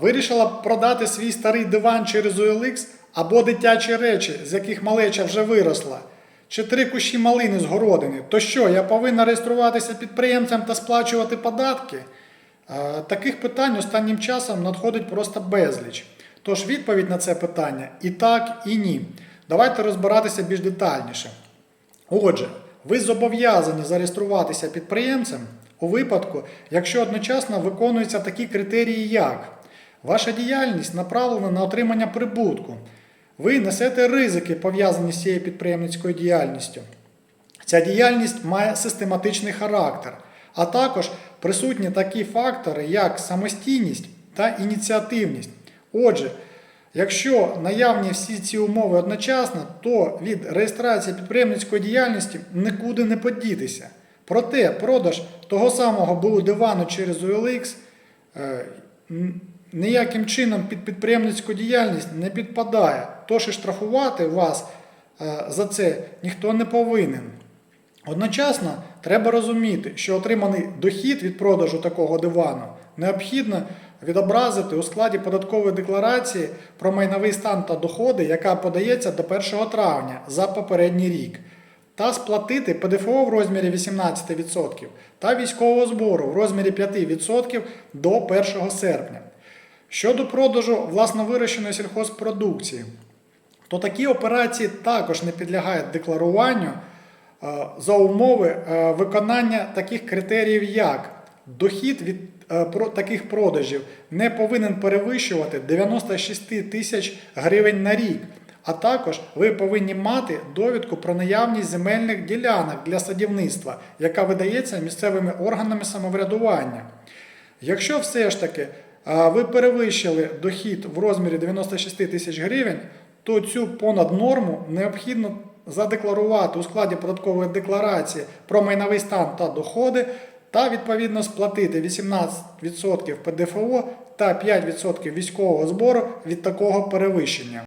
Вирішила продати свій старий диван через OLX або дитячі речі, з яких малеча вже виросла, чи три кущі малини з городини. То що, я повинна реєструватися підприємцем та сплачувати податки? Таких питань останнім часом надходить просто безліч. Тож відповідь на це питання і так, і ні. Давайте розбиратися більш детальніше. Отже, ви зобов'язані зареєструватися підприємцем у випадку, якщо одночасно виконуються такі критерії, як ваша діяльність направлена на отримання прибутку, ви несете ризики, пов'язані з цією підприємницькою діяльністю. Ця діяльність має систематичний характер, а також присутні такі фактори, як самостійність та ініціативність. Отже, якщо наявні всі ці умови одночасно, то від реєстрації підприємницької діяльності нікуди не подітися. Проте продаж того самого було дивану через OLX ніяким чином під підприємницьку діяльність не підпадає. Тож і штрафувати вас е, за це ніхто не повинен. Одночасно треба розуміти, що отриманий дохід від продажу такого дивану необхідно відобразити у складі податкової декларації про майновий стан та доходи, яка подається до 1 травня за попередній рік, та сплатити ПДФО в розмірі 18% та військового збору в розмірі 5% до 1 серпня. Щодо продажу власновирощеної сільхозпродукції, то такі операції також не підлягають декларуванню е, за умови е, виконання таких критеріїв, як дохід від е, таких продажів не повинен перевищувати 96 тисяч гривень на рік. А також ви повинні мати довідку про наявність земельних ділянок для садівництва, яка видається місцевими органами самоврядування. Якщо все ж таки ви перевищили дохід в розмірі 96 тисяч гривень, то цю понад норму необхідно задекларувати у складі податкової декларації про майновий стан та доходи та відповідно сплатити 18% ПДФО та 5% військового збору від такого перевищення.